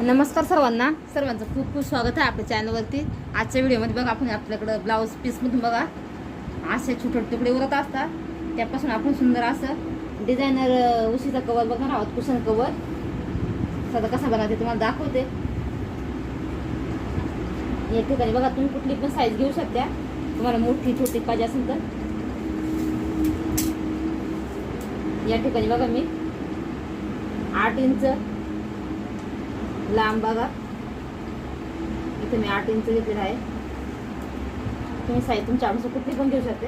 नमस्कार सर्वांना. सर्वांचं खूप खूप स्वागत आहे आपल्या चॅनलवरती आजच्या व्हिडिओमध्ये बघा आपण आपल्याकडं ब्लाऊज पीसमधून बघा. असे छोटे छोटे तुकडे उरत असतात. त्यापासून आपण सुंदर असं डिझायनर उशीचा कवर बघणार आहोत कुशन कवर सध्या कसा बनवते तुम्हाला दाखवते. या ठिकाणी बघा तुम्ही कुठली पण साईज घेऊ शकता. तुम्हाला मोठी छोटी पाहिजे असेल तर. या ठिकाणी बघा मी. आठ इंच लांब बघा. इथे मी आठ इंच घेतलेलं आहे. तुम्ही साईज तुमच्या आवडीचं कुठली पण घेऊ शकते.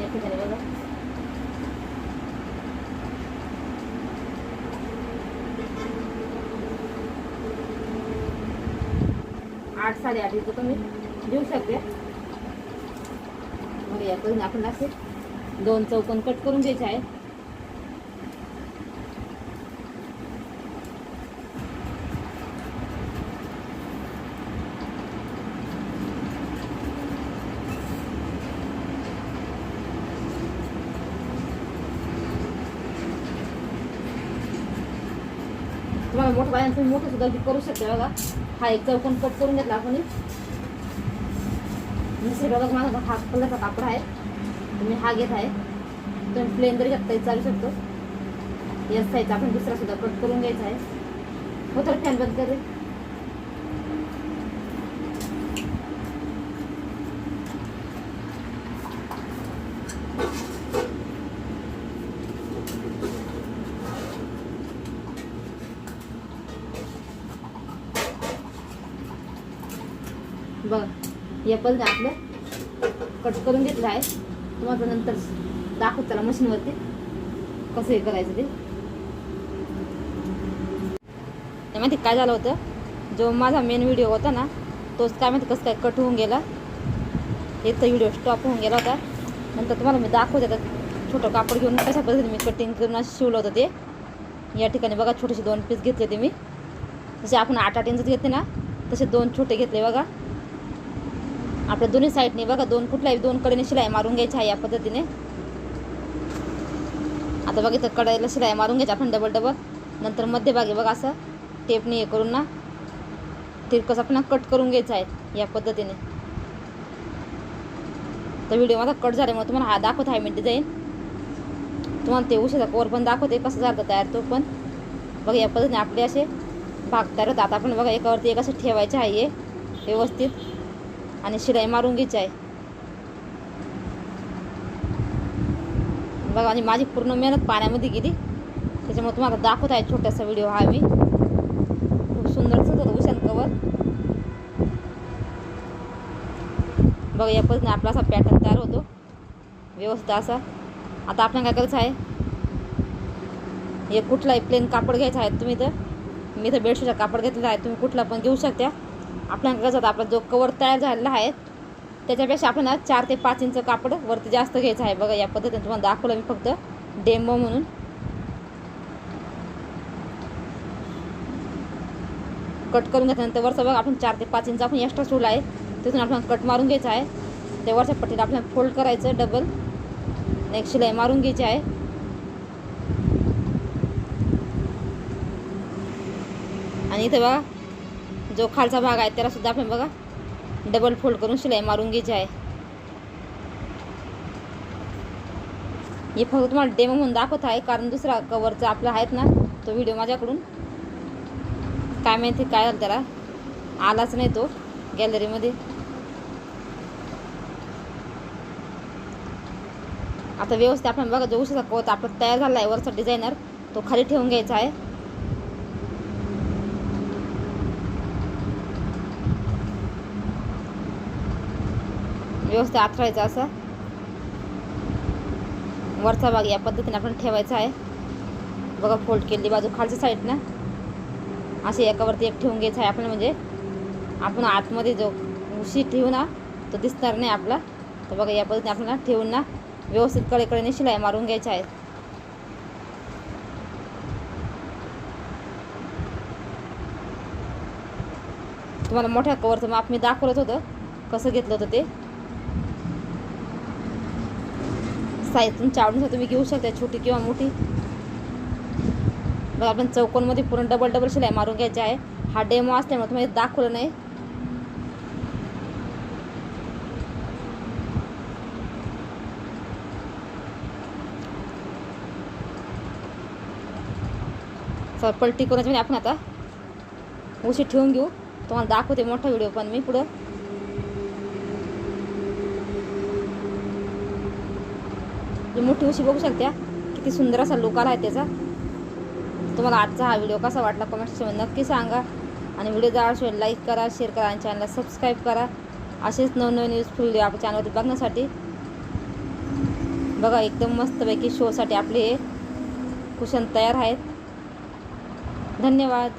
या ठिकाणी बघा. आठ साडेआठ इंच तुम्ही घेऊ शकते. मग याकडून आपण असे दोन चौकोन कट करून घ्यायचे आहे. त्यामुळे मोठं बाहेर तुम्ही मोठं सुद्धा करू शकता बघा. हा एक चौकोन कट करून घेतला आपण. दुसरी बघा माझा हा कलरचा कापड आहे. तुम्ही हा घेत आहे. तुम्ही प्लेन जरी घेतला चालू शकतो. यस साईजचा आपण दुसरा सुद्धा कट करून घ्यायचा आहे. हो तर फॅन बंद करेल. बघा या आपलं कट करून घेतलं आहे. तुम्हाला नंतर दाखवत त्याला मशीनवरती. कसं हे करायचं ते. त्यामध्ये काय झालं होतं? जो माझा मेन व्हिडिओ होता ना तोच काय माहिती कसं काय कट होऊन गेला. एक तर व्हिडिओ स्टॉप होऊन गेला होता. नंतर तुम्हाला मी दाखवते आता. छोटं कापड घेऊन कशा पद्धतीने मी कटिंग करून शिवलं होतं ते. या ठिकाणी बघा छोटेसे दोन पीस घेतले ते मी. जसे आपण आठ आठ इंच घेतले ना तसे दोन छोटे घेतले बघा. आपल्या दोन्ही साईडने बघा दोन कुठल्याही दोन कडेने शिलाई मारून घ्यायची आहे या पद्धतीने. आता बघा इथं कडाईला शिलाई मारून घ्यायची आपण डबल डबल नंतर मध्यभागी बघा असं टेपने हे करून ना तिरकस आपण कट करून घ्यायचं आहे या पद्धतीने. तर व्हिडिओ माझा कट झाल्यामुळे तुम्हाला हा दाखवत आहे मी डिझाईन तुम्हाला ते उशीचा कोर पण दाखवते कसं झालं तयार तो पण. बघा या पद्धतीने आपले असे भाग तयार होतात आता आपण बघा एकावरती एक असं ठेवायचं आहे हे व्यवस्थित. आणि शिलाई मारून घ्यायची आहे. बघा आणि माझी पूर्ण मेहनत पाण्यामध्ये गेली. त्याच्यामुळे तुम्हाला दाखवत आहे छोटासा व्हिडिओ हा मी. खूप सुंदर होतं उशान कवर बघा या पद्धतीने आपला असा पॅटर्न तयार होतो. व्यवस्थित असा. आता आपल्याला काय करायचं आहे? हे कुठलाही प्लेन कापड घ्यायचं आहे तुम्ही तर. मी इथं बेडशीटचा कापड घेतलेला आहे. तुम्ही कुठला पण घेऊ शकता. आपल्याला कसं आपला जो कवर तयार झालेला आहे त्याच्यापेक्षा आपल्याला चार ते पाच इंच कापड वरती जास्त घ्यायचं आहे. बघा या पद्धतीने तुम्हाला दाखवलं मी फक्त डेमो म्हणून. कट करून घेतल्यानंतर वरचा बघा आपण चार ते पाच इंच आपण एक्स्ट्रा सोडला आहे. तिथून आपल्याला कट मारून घ्यायचा आहे. त्या वरच्या पट्टीला आपल्याला फोल्ड करायचं डबल एक शिलाई मारून घ्यायची आहे. आणि तेव्हा बघा जो खालचा भाग आहे त्याला सुद्धा आपण बघा डबल फोल्ड करून शिलाई मारून घ्यायची आहे. हे फक्त तुम्हाला डेमो म्हणून दाखवत आहे कारण दुसरा कवरचा आपला आहेत ना तो व्हिडिओ माझ्याकडून. काय माहिती काय झालं त्याला? आलाच नाही तो गॅलरीमध्ये आता व्यवस्थित आपण बघा जो उशीचा कवत आपला तयार झाला आहे वरचा डिझायनर तो खाली ठेवून घ्यायचा आहे. व्यवस्थित आथरायचा असा. वरचा भाग या पद्धतीने आपण ठेवायचा आहे. बघा फोल्ड केली बाजू खालच्या साईडनं असे एकावरती एक ठेवून घ्यायचं आहे आपल्याला म्हणजे. आपण आतमध्ये जो उशी ठेवू ना तो दिसणार नाही आपला. तर बघा या पद्धतीने आपल्याला ठेवून ना व्यवस्थित कडेकडेने शिलाई मारून घ्यायच्या आहे. तुम्हाला मोठ्या कवरचं माप मी दाखवत होतं. कसं घेतलं होतं ते? साईज तुमच्या आवडीनुसार तुम्ही घेऊ शकता छोटी किंवा मोठी. बघा आपण चौकोनमध्ये पूर्ण डबल डबल शिलाई मारून घ्यायची आहे. हा डेमो असल्यामुळे तुम्हाला दाखवलं नाही. चला पलटी करून आपण आता उशी ठेवून घेऊ. तुम्हाला दाखवते मोठा व्हिडिओ पण मी पुढं. ही मोठी उशी बघू शकता किती सुंदर असा लुक आहे त्याचा. तुम्हाला आजचा हा व्हिडिओ कसा वाटला कमेंट सेक्शनमध्ये नक्की सांगा. आणि व्हिडिओ जर लाईक करा शेअर करा आणि चॅनलला सबस्क्राईब करा. असेच नवनवीन यूजफुल व्हिडिओ आपल्या चॅनलवरती बघण्यासाठी. बघा एकदम मस्तपैकी शोसाठी आपले हे कुशन तयार आहेत. धन्यवाद.